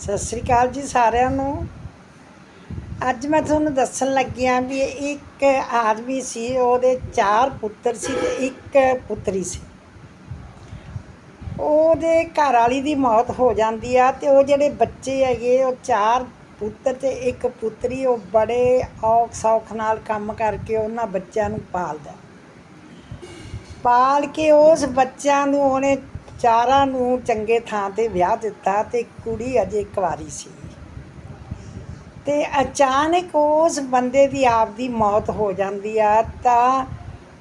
ਸਤਿ ਸ੍ਰੀ ਅਕਾਲ ਜੀ ਸਾਰਿਆਂ ਨੂੰ। ਅੱਜ ਮੈਂ ਤੁਹਾਨੂੰ ਦੱਸਣ ਲੱਗੀ ਹਾਂ ਵੀ ਇੱਕ ਆਦਮੀ ਸੀ, ਉਹਦੇ ਚਾਰ ਪੁੱਤਰ ਸੀ ਤੇ ਇੱਕ ਪੁੱਤਰੀ ਸੀ। ਉਹਦੇ ਘਰ ਵਾਲੀ ਦੀ ਮੌਤ ਹੋ ਜਾਂਦੀ ਆ ਤੇ ਉਹ ਜਿਹੜੇ ਬੱਚੇ ਹੈਗੇ, ਉਹ ਚਾਰ ਪੁੱਤਰ ਤੇ ਇੱਕ ਪੁੱਤਰੀ, ਉਹ ਬੜੇ ਔਖ ਸੌਖ ਨਾਲ ਕੰਮ ਕਰਕੇ ਉਹਨਾਂ ਬੱਚਿਆਂ ਨੂੰ ਪਾਲਦਾ। ਪਾਲ ਕੇ ਉਸ ਬੱਚਿਆਂ ਨੂੰ ਉਹਨੇ ਚਾਰਾਂ ਨੂੰ ਚੰਗੇ ਥਾਂ ਤੇ ਵਿਆਹ ਦਿੱਤਾ ਤੇ ਕੁੜੀ ਅਜੇ ਕੁਆਰੀ ਸੀ। ਤੇ ਅਚਾਨਕ ਉਸ ਬੰਦੇ ਦੀ ਆਪ ਦੀ ਮੌਤ ਹੋ ਜਾਂਦੀ ਆ ਤਾਂ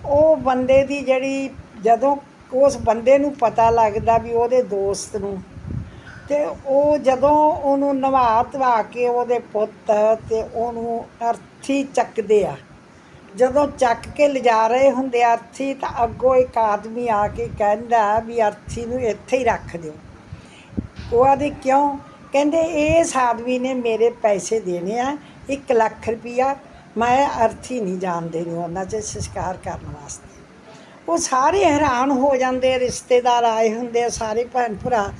ਉਹ ਬੰਦੇ ਦੀ ਜਿਹੜੀ ਜਦੋਂ ਉਸ ਬੰਦੇ ਨੂੰ ਪਤਾ ਲੱਗਦਾ ਵੀ ਉਹਦੇ ਦੋਸਤ ਨੂੰ, ਤੇ ਉਹ ਜਦੋਂ ਉਹਨੂੰ ਨਵਾ ਧਵਾ ਕੇ ਉਹਦੇ ਪੁੱਤ ਤੇ ਉਹਨੂੰ ਅਰਥੀ ਚੱਕਦੇ ਆ। ਜਦੋਂ ਚੱਕ ਕੇ ਲਿਜਾ ਰਹੇ ਹੁੰਦੇ ਅਰਥੀ ਤਾਂ ਅੱਗੋਂ ਇੱਕ ਆਦਮੀ ਆ ਕੇ ਕਹਿੰਦਾ ਵੀ ਅਰਥੀ ਨੂੰ ਇੱਥੇ ਹੀ ਰੱਖ ਦਿਓ। ਉਹ ਆਦੇ ਕਿਉਂ? ਕਹਿੰਦੇ, ਇਸ ਆਦਮੀ ਨੇ ਮੇਰੇ ਪੈਸੇ ਦੇਣੇ ਆ 1 ਲੱਖ ਰੁਪਈਆ। ਮੈਂ ਅਰਥੀ ਨਹੀਂ ਜਾਣਦੇ ਦੇਣੀ ਉਹਨਾਂ 'ਚ ਸੰਸਕਾਰ ਕਰਨ ਵਾਸਤੇ। ਉਹ ਸਾਰੇ ਹੈਰਾਨ ਹੋ ਜਾਂਦੇ ਰਿਸ਼ਤੇਦਾਰ ਆਏ ਹੁੰਦੇ ਆ, ਸਾਰੇ ਭੈਣ ਭਰਾ।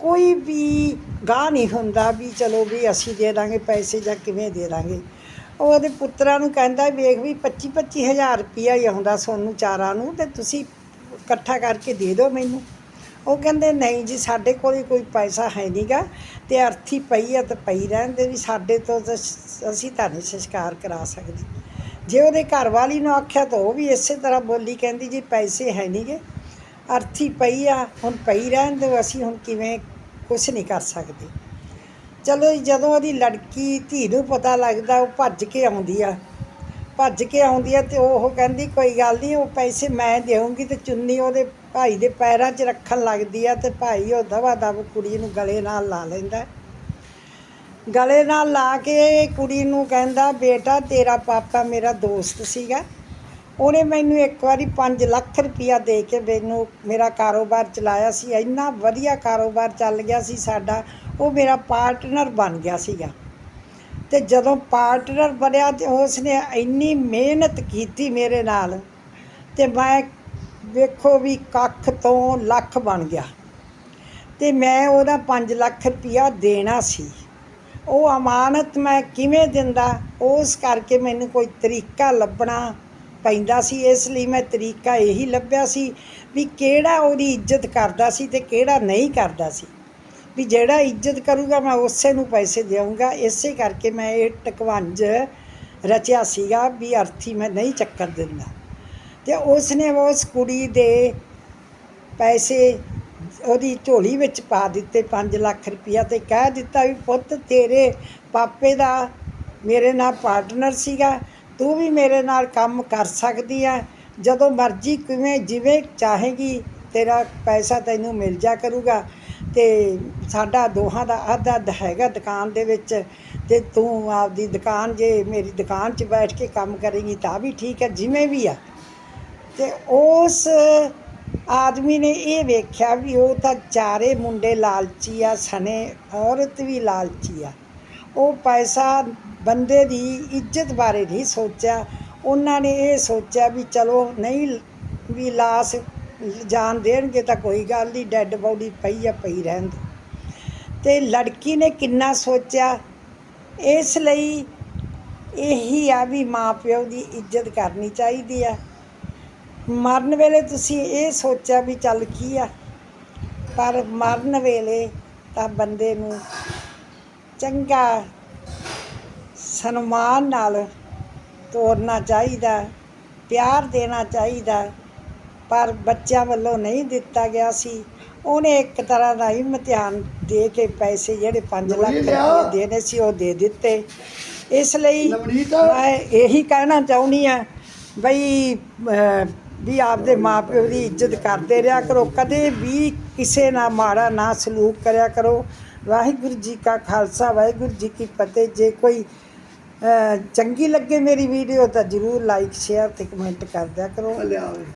ਕੋਈ ਵੀ ਗਾਹ ਨਹੀਂ ਹੁੰਦਾ ਵੀ ਚਲੋ ਵੀ ਅਸੀਂ ਦੇ ਦਾਂਗੇ ਪੈਸੇ ਜਾਂ ਕਿਵੇਂ ਦੇ ਦਾਂਗੇ। ਉਹ ਉਹਦੇ ਪੁੱਤਰਾਂ ਨੂੰ ਕਹਿੰਦਾ ਵੇਖ ਵੀ 25 25000 ਰੁਪਈਆ ਹੀ ਆਉਂਦਾ ਸੋਨੂੰ ਚਾਰਾਂ ਨੂੰ ਤੇ ਤੁਸੀਂ ਇਕੱਠਾ ਕਰਕੇ ਦੇ ਦਿਓ ਮੈਨੂੰ। ਉਹ ਕਹਿੰਦੇ, ਨਹੀਂ ਜੀ, ਸਾਡੇ ਕੋਲ ਕੋਈ ਪੈਸਾ ਹੈ ਨਹੀਂਗਾ ਤੇ ਅਰਥੀ ਪਈ ਆ ਤਾਂ ਪਈ ਰਹਿੰਦੇ ਵੀ ਸਾਡੇ ਤੋਂ ਤਾਂ ਅਸੀਂ ਤਾਂ ਨਹੀਂ ਸੰਸਕਾਰ ਕਰਾ ਸਕਦੇ। ਜੇ ਉਹਦੇ ਘਰ ਵਾਲੀ ਨੂੰ ਆਖਿਆ ਤਾਂ ਉਹ ਵੀ ਇਸੇ ਤਰ੍ਹਾਂ ਬੋਲੀ ਕਹਿੰਦੀ, ਜੀ, ਪੈਸੇ ਹੈ ਨਹੀਂਗੇ ਅਰਥੀ ਪਈ ਆ, ਹੁਣ ਪਈ ਰਹਿਣ ਦਿਓ, ਅਸੀਂ ਹੁਣ ਕਿਵੇਂ ਕੁਝ ਨਹੀਂ ਕਰ ਸਕਦੇ। ਚਲੋ ਜੀ, ਜਦੋਂ ਉਹਦੀ ਲੜਕੀ ਧੀ ਨੂੰ ਪਤਾ ਲੱਗਦਾ ਉਹ ਭੱਜ ਕੇ ਆਉਂਦੀ ਆ। ਭੱਜ ਕੇ ਆਉਂਦੀ ਆ ਤੇ ਉਹ ਕਹਿੰਦੀ ਕੋਈ ਗੱਲ ਨਹੀਂ ਉਹ ਪੈਸੇ ਮੈਂ ਦੇਵਾਂਗੀ ਤੇ ਚੁੰਨੀ ਉਹਦੇ ਭਾਈ ਦੇ ਪੈਰਾਂ 'ਚ ਰੱਖਣ ਲੱਗਦੀ ਆ ਤੇ ਭਾਈ ਉਹ ਦਵਾ ਦਵ ਕੁੜੀ ਨੂੰ ਗਲੇ ਨਾਲ ਲਾ ਲੈਂਦਾ। ਗਲੇ ਨਾਲ ਲਾ ਕੇ ਕੁੜੀ ਨੂੰ ਕਹਿੰਦਾ ਬੇਟਾ ਤੇਰਾ ਪਾਪਾ ਮੇਰਾ ਦੋਸਤ ਸੀਗਾ। ਉਹਨੇ ਮੈਨੂੰ ਇੱਕ ਵਾਰੀ 5 ਲੱਖ ਰੁਪਇਆ ਦੇ ਕੇ ਮੈਨੂੰ ਮੇਰਾ ਕਾਰੋਬਾਰ ਚਲਾਇਆ ਸੀ। ਇੰਨਾ ਵਧੀਆ ਕਾਰੋਬਾਰ ਚੱਲ ਗਿਆ ਸੀ ਸਾਡਾ। ਉਹ ਮੇਰਾ ਪਾਰਟਨਰ ਬਣ ਗਿਆ ਸੀਗਾ। ਤੇ ਜਦੋਂ ਪਾਰਟਨਰ ਬਣਿਆ ਤੇ ਉਸ ਨੇ ਇੰਨੀ ਮਿਹਨਤ ਕੀਤੀ ਮੇਰੇ ਨਾਲ ਤੇ ਮੈਂ ਵੇਖੋ ਵੀ ਕੱਖ ਤੋਂ ਲੱਖ ਬਣ ਗਿਆ। ਤੇ ਮੈਂ ਉਹਦਾ 5 ਲੱਖ ਰੁਪਇਆ ਦੇਣਾ ਸੀ। ਉਹ ਅਮਾਨਤ ਮੈਂ ਕਿਵੇਂ ਦਿੰਦਾ, ਉਸ ਕਰਕੇ ਮੈਨੂੰ ਕੋਈ ਤਰੀਕਾ ਲੱਭਣਾ ਪੈਂਦਾ ਸੀ। ਇਸ ਲਈ ਮੈਂ ਤਰੀਕਾ ਇਹੀ ਲੱਭਿਆ ਸੀ ਵੀ ਕਿਹੜਾ ਉਹਦੀ ਇੱਜ਼ਤ ਕਰਦਾ ਸੀ ਤੇ ਕਿਹੜਾ ਨਹੀਂ ਕਰਦਾ ਸੀ। ਵੀ ਜਿਹੜਾ ਇੱਜ਼ਤ ਕਰੂਗਾ ਮੈਂ ਉਸੇ ਨੂੰ ਪੈਸੇ ਦੇਵਾਂਗਾ ਇਸੇ ਕਰਕੇ ਮੈਂ ਇਹ ਟਕਵੰਜ ਰਚਿਆ ਸੀਗਾ ਵੀ ਅਰਥੀ ਮੈਂ ਨਹੀਂ ਚੱਕਰ ਦਿੰਦਾ। ਤੇ ਉਸ ਨੇ ਉਸ ਕੁੜੀ ਦੇ ਪੈਸੇ ਉਹਦੀ ਝੋਲੀ ਵਿੱਚ ਪਾ ਦਿੱਤੇ 5 ਲੱਖ ਰੁਪਇਆ ਤੇ ਕਹਿ ਦਿੱਤਾ ਵੀ ਪੁੱਤ ਤੇਰੇ ਪਾਪੇ ਦਾ ਮੇਰੇ ਨਾਲ ਪਾਰਟਨਰ ਸੀਗਾ, ਤੂੰ ਵੀ ਮੇਰੇ ਨਾਲ ਕੰਮ ਕਰ ਸਕਦੀ ਆ। ਜਦੋਂ ਮਰਜ਼ੀ ਕਿਵੇਂ ਜਿਵੇਂ ਚਾਹੇਗੀ ਤੇਰਾ ਪੈਸਾ ਤੈਨੂੰ ਮਿਲ ਜਾ ਕਰੂਗਾ। ਤੇ ਸਾਡਾ ਦੋਹਾਂ ਦਾ ਅੱਧ ਅੱਧ ਹੈਗਾ ਦੁਕਾਨ ਦੇ ਵਿੱਚ ਤੇ ਤੂੰ ਆਪਦੀ ਦੁਕਾਨ ਜੇ ਮੇਰੀ ਦੁਕਾਨ 'ਚ ਬੈਠ ਕੇ ਕੰਮ ਕਰੇਗੀ ਤਾਂ ਵੀ ਠੀਕ ਹੈ, ਜਿਵੇਂ ਵੀ ਆ। ਤੇ ਉਸ ਆਦਮੀ ਨੇ ਇਹ ਵੇਖਿਆ ਵੀ ਉਹ ਤਾਂ ਚਾਰੇ ਮੁੰਡੇ ਲਾਲਚੀ ਆ, ਸਣੇ ਔਰਤ ਵੀ ਲਾਲਚੀ ਆ। ਉਹ ਪੈਸਾ ਬੰਦੇ ਦੀ ਇੱਜ਼ਤ ਬਾਰੇ ਨਹੀਂ ਸੋਚਿਆ। ਉਹਨਾਂ ਨੇ ਇਹ ਸੋਚਿਆ ਵੀ ਚਲੋ ਨਹੀਂ ਵੀ ਲਾਸ ਜਾਨ ਦੇਣਗੇ ਤਾਂ ਕੋਈ ਗੱਲ ਨਹੀਂ, ਡੈੱਡ ਬੋਡੀ ਪਈ ਆ, ਪਈ ਰਹਿਣ ਦਿਓ ਤੇ ਲੜਕੀ ਨੇ ਕਿੰਨਾ ਸੋਚਿਆ, ਇਸ ਲਈ ਇਹੀ ਆ ਵੀ ਮਾਂ ਪਿਓ ਦੀ ਇੱਜ਼ਤ ਕਰਨੀ ਚਾਹੀਦੀ ਆ। ਮਰਨ ਵੇਲੇ ਤੁਸੀਂ ਇਹ ਸੋਚਿਆ ਵੀ ਚੱਲ ਕੀ ਆ, ਪਰ ਮਰਨ ਵੇਲੇ ਤਾਂ ਬੰਦੇ ਨੂੰ ਚੰਗਾ ਸਨਮਾਨ ਨਾਲ ਤੋਰਨਾ ਚਾਹੀਦਾ, ਪਿਆਰ ਦੇਣਾ ਚਾਹੀਦਾ। ਪਰ ਬੱਚਿਆਂ ਵੱਲੋਂ ਨਹੀਂ ਦਿੱਤਾ ਗਿਆ ਸੀ। ਉਹਨੇ ਇੱਕ ਤਰ੍ਹਾਂ ਦਾ ਇਮਤਿਹਾਨ ਦੇ ਕੇ ਪੈਸੇ ਜਿਹੜੇ 5 ਲੱਖ ਰੁਪਏ ਦੇਣੇ ਸੀ ਉਹ ਦੇ ਦਿੱਤੇ। ਇਸ ਲਈ। ਮੈਂ ਇਹੀ ਕਹਿਣਾ ਚਾਹੁੰਦੀ ਆ ਬਈ ਵੀ ਆਪਦੇ ਮਾਪਿਓ ਦੀ ਇੱਜ਼ਤ ਕਰਦੇ ਰਿਹਾ ਕਰੋ। ਕਦੇ ਵੀ ਕਿਸੇ ਨਾਲ ਮਾੜਾ ਨਾ ਸਲੂਕ ਕਰਿਆ ਕਰੋ। ਵਾਹਿਗੁਰੂ ਜੀ ਕਾ ਖਾਲਸਾ ਵਾਹਿਗੁਰੂ ਜੀ ਕੀ ਫਤਿਹ। ਜੇ ਕੋਈ ਚੰਗੀ ਲੱਗੇ ਮੇਰੀ ਵੀਡੀਓ ਤਾਂ ਜਰੂਰ ਲਾਈਕ ਸ਼ੇਅਰ ਤੇ ਕਮੈਂਟ ਕਰ ਦਿਆ ਕਰੋ।